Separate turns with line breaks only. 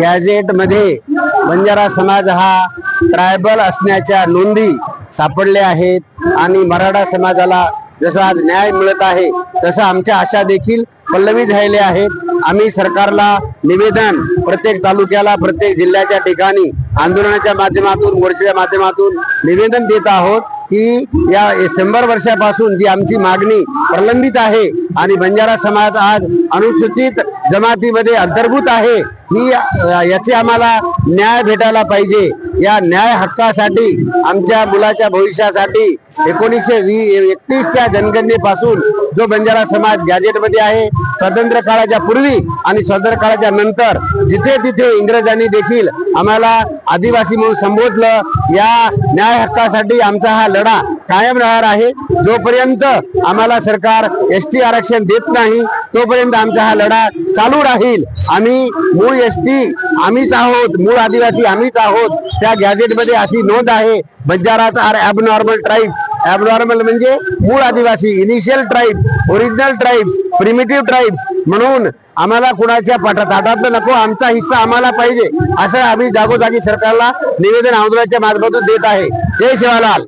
गॅझेटमध्ये बंजारा समाज हा ट्रायबल असण्याच्या नोंदी सापडल्या आहेत. आणि मराठा समाजाला जसं आज न्याय मिळत आहे तसं आमच्या आशा देखील पल्लवी झालेल्या आहेत. आम्ही सरकारला निवेदन प्रत्येक तालुक्याला प्रत्येक जिल्ह्याच्या ठिकाणी आंदोलनाच्या माध्यमातून मोर्चाच्या माध्यमातून निवेदन देत आहोत. की या शंभर वर्षापासून जी आमची मागणी प्रलंबित आहे आणि बंजारा समाज आज अनुसूचित जमातीमध्ये अंतर्भूत आहे ही याचे आम्हाला न्याय भेटायला पाहिजे. या न्याय हक्कासाठी आमच्या मुलाच्या भविष्यासाठी एकोणीसशे वी एकतीसच्या जनगणनेपासून जो बंजारा समाज गॅजेटमध्ये आहे स्वातंत्र्य काळाच्या पूर्वी आणि स्वातंत्र्य काळाच्या नंतर जिथे तिथे इंग्रजांनी देखील आम्हाला आदिवासी म्हणून संबोधलं या न्याय हक्कासाठी आमचा हा लढा कायम राहणार आहे. जोपर्यंत आम्हाला सरकार एस टी आरक्षण देत नाही तोपर्यंत आमचा हा लढा चालू राहील. आम्ही मूळ एस टी आम्हीच आहोत मूळ आदिवासी आम्हीच आहोत. त्या गॅजेटमध्ये अशी नोंद आहे बंजाराचा आर ॲबनॉर्मल ट्राईब ॲबनॉर्मल म्हणजे मूळ आदिवासी initial tribe original tribes primitive tribes म्हणून आम्हाला कुणाच्या पाठा ताटातलं नको आमचा हिस्सा आम्हाला पाहिजे असं आम्ही जागोजागी सरकारला निवेदन आंदोलनाच्या माध्यमातून देत आहे. जय शिवालाल.